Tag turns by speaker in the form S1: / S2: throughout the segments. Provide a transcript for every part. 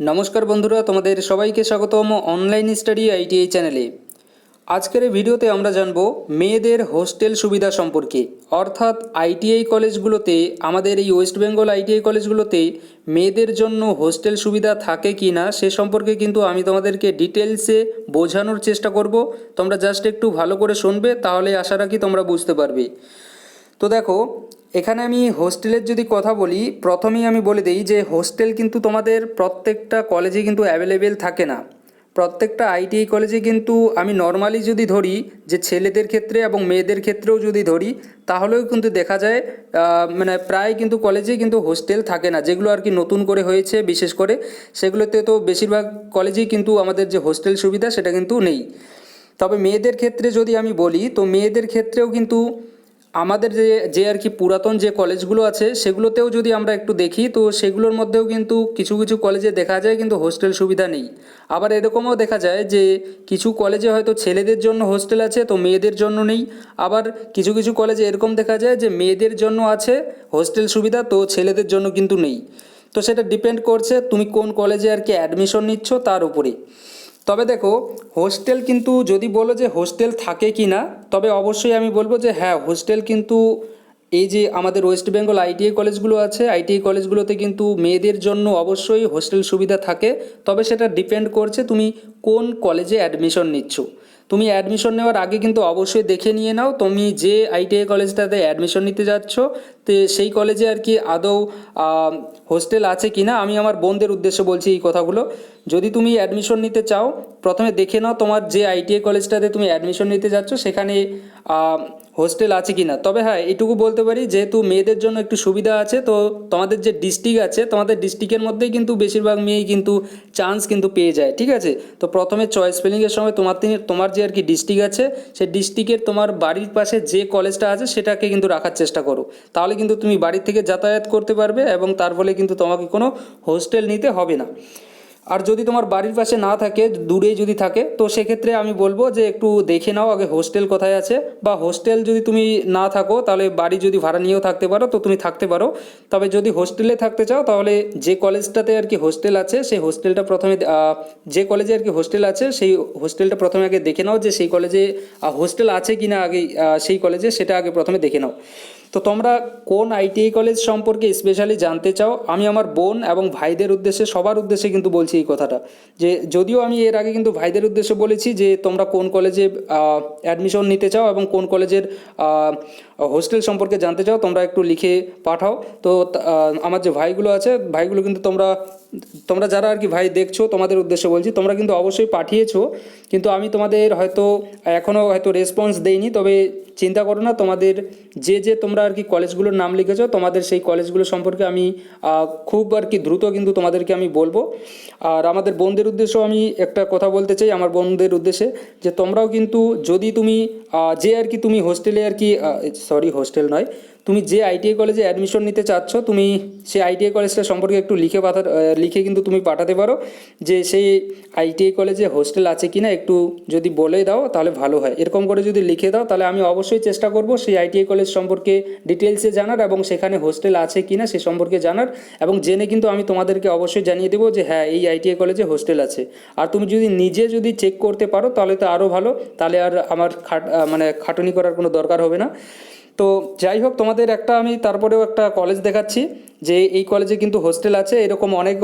S1: নমস্কার বন্ধুরা, তোমাদের সবাইকে স্বাগতম অনলাইন স্টাডি আইটিআই চ্যানেলে আজকের ভিডিওতে আমরা জানব মেয়েদের হোস্টেল সুবিধা সম্পর্কে। অর্থাৎ আইটিআই কলেজগুলোতে আমাদের এই ওয়েস্ট বেঙ্গল আইটিআই কলেজগুলোতে মেয়েদের জন্য হোস্টেল সুবিধা থাকে কি না সে সম্পর্কে কিন্তু আমি তোমাদেরকে ডিটেলসে বোঝানোর চেষ্টা করব। তোমরা জাস্ট একটু ভালো করে শুনবে, তাহলে আশা রাখি তোমরা বুঝতে পারবে। তো দেখো এখানে আমি হোস্টেলের যদি কথা বলি, প্রথমেই আমি বলে দিই যে হোস্টেল কিন্তু তোমাদের প্রত্যেকটা কলেজে কিন্তু অ্যাভেলেবেল থাকে না। প্রত্যেকটা আইটিআই কলেজে কিন্তু আমি নর্মালি যদি ধরি, যে ছেলেদের ক্ষেত্রে এবং মেয়েদের ক্ষেত্রেও যদি ধরি, তাহলেও কিন্তু দেখা যায় মানে প্রায় কিন্তু কলেজে কিন্তু হোস্টেল থাকে না। যেগুলো আর কি নতুন করে হয়েছে, বিশেষ করে সেগুলোতে তো বেশিরভাগ কলেজেই কিন্তু আমাদের যে হোস্টেল সুবিধা সেটা কিন্তু নেই। তবে মেয়েদের ক্ষেত্রে যদি আমি বলি, তো মেয়েদের ক্ষেত্রেও কিন্তু আমাদের যে যে আর কি পুরাতন যে কলেজগুলো আছে, সেগুলোতেও যদি আমরা একটু দেখি, তো সেগুলোর মধ্যেও কিন্তু কিছু কিছু কলেজে দেখা যায় কিন্তু হোস্টেল সুবিধা নেই। আবার এরকমও দেখা যায় যে, কিছু কলেজে হয়তো ছেলেদের জন্য হোস্টেল আছে, তো মেয়েদের জন্য নেই। আবার কিছু কিছু কলেজে এরকম দেখা যায় যে, মেয়েদের জন্য আছে হোস্টেল সুবিধা, তো ছেলেদের জন্য কিন্তু নেই। তো সেটা ডিপেন্ড করছে, তুমি কোন কলেজে আর কি অ্যাডমিশন নিচ্ছ তার উপরে। তবে দেখো হোস্টেল কিন্তু যদি বলো যে হোস্টেল থাকে কি না, তবে অবশ্যই আমি বলব যে হ্যাঁ হোস্টেল কিন্তু এই যে আমাদের ওয়েস্ট বেঙ্গল আইটিআই কলেজগুলো আছে আইটিআই কলেজগুলোতে কিন্তু মেয়েদের জন্য অবশ্যই হোস্টেল সুবিধা থাকে। তবে সেটা ডিপেন্ড করছে তুমি কোন কলেজে অ্যাডমিশন নিচ্ছ। তুমি অ্যাডমিশন নেওয়ার আগে কিন্তু অবশ্যই দেখে নিয়ে নাও, তুমি যে আইটিআই কলেজটাতে অ্যাডমিশন নিতে যাচ্ছ তো সেই কলেজে আর কি আদৌ হোস্টেল আছে কি না আমি আমার বোনদের উদ্দেশ্যে বলছি এই কথাগুলো। যদি তুমি অ্যাডমিশন নিতে চাও, প্রথমে দেখে নাও তোমার যে আইটিআই কলেজটাতে তুমি অ্যাডমিশন নিতে যাচ্ছ, সেখানে হোস্টেল আছে কি না তবে হ্যাঁ এটুকু বলতে পারি, যেহেতু মেয়েদের জন্য একটু সুবিধা আছে, তো তোমাদের যে ডিস্ট্রিক্ট আছে, তোমাদের ডিস্ট্রিক্টের মধ্যেই কিন্তু বেশিরভাগ মেয়েই কিন্তু চান্স কিন্তু পেয়ে যায়, ঠিক আছে? তো প্রথমে চয়েস ফিলিংয়ের সময় তোমার তোমার যে আর কি ডিস্ট্রিক্ট আছে, সেই ডিস্ট্রিক্টের তোমার বাড়ির পাশে যে কলেজটা আছে, সেটাকে কিন্তু রাখার চেষ্টা করো। তাহলে কিন্তু তুমি বাড়ির থেকে যাতায়াত করতে পারবে এবং তার ফলে কিন্তু তোমাকে কোনো হোস্টেল নিতে হবে না। আর যদি তোমার বাড়ির পাশে না থাকে দূরে যদি থাকে, তো সেক্ষেত্রে আমি বলব যে একটু দেখে নাও আগে হোস্টেল কোথায় আছে। বা হোস্টেল যদি তুমি না থাকো, তাহলে বাড়ি যদি ভাড়া নিয়েও থাকতে পারো, তো তুমি থাকতে পারো। তবে যদি হোস্টেলে থাকতে চাও, তাহলে যে কলেজটাতে আর কি হোস্টেল আছে, সেই হোস্টেলটা প্রথমে যে কলেজে আর কি হোস্টেল আছে, সেই হোস্টেলটা প্রথমে আগে দেখে নাও যে সেই কলেজে হোস্টেল আছে কি না আগে সেই কলেজে সেটা আগে প্রথমে দেখে নাও। তো তোমরা কোন আইটিআই কলেজ সম্পর্কে স্পেশালি জানতে চাও, আমি আমার বোন এবং ভাইদের উদ্দেশ্যে, সবার উদ্দেশ্যে কিন্তু বলছি এই কথাটা। যে যদিও আমি এর আগে কিন্তু ভাইদের উদ্দেশ্যে বলেছি যে তোমরা কোন কলেজে অ্যাডমিশন নিতে চাও এবং কোন কলেজের হোস্টেল সম্পর্কে জানতে চাও, তোমরা একটু লিখে পাঠাও। তো আমার যে ভাইগুলো আছে, ভাইগুলো কিন্তু তোমরা তোমরা যারা আর কি ভাই দেখছ, তোমাদের উদ্দেশ্যে বলছি, তোমরা কিন্তু অবশ্যই পাঠিয়েছো, কিন্তু আমি তোমাদের হয়তো এখনও হয়তো রেসপন্স দেইনি, তবে চিন্তা করো না, তোমাদের যে যে তোমরা আর কি কলেজগুলোর নাম লিখেছো, তোমাদের সেই কলেজগুলো সম্পর্কে আমি খুব আর কি দ্রুত কিন্তু তোমাদেরকে আমি বলব। আর আমাদের বোনদের উদ্দেশ্যেও আমি একটা কথা বলতে চাই, আমার বোনদের উদ্দেশ্যে, যে তোমরাও কিন্তু যদি তুমি যে আর কি তুমি হোস্টেলে আর কি সরি হোস্টেল নয় তুমি যে আইটিআই কলেজে অ্যাডমিশন নিতে চাচ্ছ, তুমি সেই আইটিআই কলেজটা সম্পর্কে একটু লিখে পাঠা লিখে কিন্তু তুমি পাঠাতে পারো যে সেই আইটিআই কলেজে হোস্টেল আছে কি না একটু যদি বলে দাও তাহলে ভালো হয়। এরকম করে যদি লিখে দাও তাহলে আমি অবশ্যই চেষ্টা করব সেই আইটিআই কলেজ সম্পর্কে ডিটেলসে জানার এবং সেখানে হোস্টেল আছে কি না সে সম্পর্কে জানার এবং জেনে কিন্তু আমি তোমাদেরকে অবশ্যই জানিয়ে দেবো যে হ্যাঁ এই আইটিআই কলেজে হোস্টেল আছে। আর তুমি যদি নিজে যদি চেক করতে পারো তাহলে তো আরও ভালো, তাহলে আর আমার খাট মানে খাটুনি করার কোনো দরকার হবে না। তো যাই হোক, তোমাদের একটা আমি তারপরেও একটা কলেজ দেখাচ্ছি, যে এই কলেজে কিন্তু হোস্টেল আছে, এরকম অনেক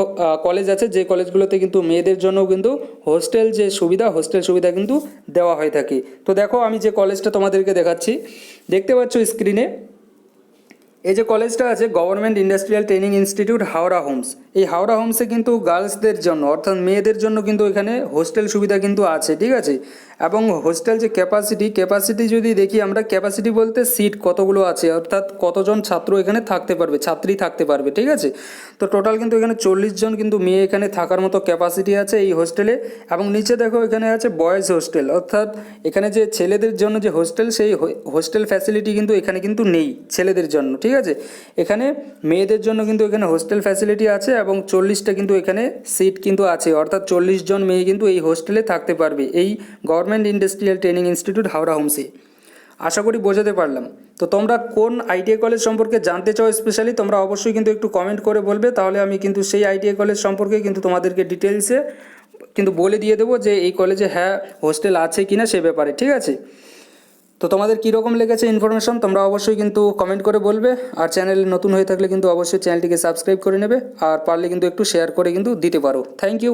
S1: কলেজ আছে, যে কলেজগুলোতে কিন্তু মেয়েদের জন্যও কিন্তু হোস্টেল যে সুবিধা হোস্টেল সুবিধা কিন্তু দেওয়া হয়ে থাকে। তো দেখো, আমি যে কলেজটা তোমাদেরকে দেখাচ্ছি, দেখতে পাচ্ছ স্ক্রিনে এই যে কলেজটা আছে government industrial training institute Howrah homes এই হাওড়া হোমসে কিন্তু গার্লসদের জন্য, অর্থাৎ মেয়েদের জন্য কিন্তু এখানে হোস্টেল সুবিধা কিন্তু আছে, ঠিক আছে? এবং হোস্টেল যে ক্যাপাসিটি ক্যাপাসিটি যদি দেখি আমরা ক্যাপাসিটি বলতে সিট কতগুলো আছে, অর্থাৎ কতজন ছাত্র এখানে থাকতে পারবে, ছাত্রী থাকতে পারবে, ঠিক আছে? তো টোটাল কিন্তু এখানে চল্লিশ জন কিন্তু মেয়ে এখানে থাকার মতো ক্যাপাসিটি আছে এই হোস্টেলে এবং নিচে দেখো এখানে আছে বয়েজ হোস্টেল অর্থাৎ এখানে যে ছেলেদের জন্য যে হোস্টেল সেই হোস্টেল ফ্যাসিলিটি কিন্তু এখানে কিন্তু নেই ছেলেদের জন্য ঠিক আছে? এখানে মেয়েদের জন্য কিন্তু এখানে হোস্টেল ফ্যাসিলিটি আছে এবং চল্লিশটা কিন্তু এখানে সিট কিন্তু আছে। অর্থাৎ চল্লিশ জন মেয়ে কিন্তু এই হোস্টেলে থাকতে পারবে। এই government industrial training institute Howrah হোমসে আশা করি বোঝাতে পারলাম। তো তোমরা কোন আইটিআই কলেজ সম্পর্কে জানতে চাও স্পেশালি তোমরা অবশ্যই কিন্তু একটু কমেন্ট করে বলবে। তাহলে আমি কিন্তু সেই আইটিআই কলেজ সম্পর্কে কিন্তু তোমাদেরকে ডিটেলসে কিন্তু বলে দিয়ে দেবো যে এই কলেজে হ্যাঁ হোস্টেল আছে কি না সে ব্যাপারে। ঠিক আছে? তো তোমাদের কীরকম লেগেছে ইনফরমেশন তোমরা অবশ্যই কিন্তু কমেন্ট করে বলবে। আর চ্যানেল নতুন হয়ে থাকলে কিন্তু অবশ্যই চ্যানেলটিকে সাবস্ক্রাইব করে নেবে। আর পারলে কিন্তু একটু শেয়ার করে কিন্তু দিতে পারো। Thank you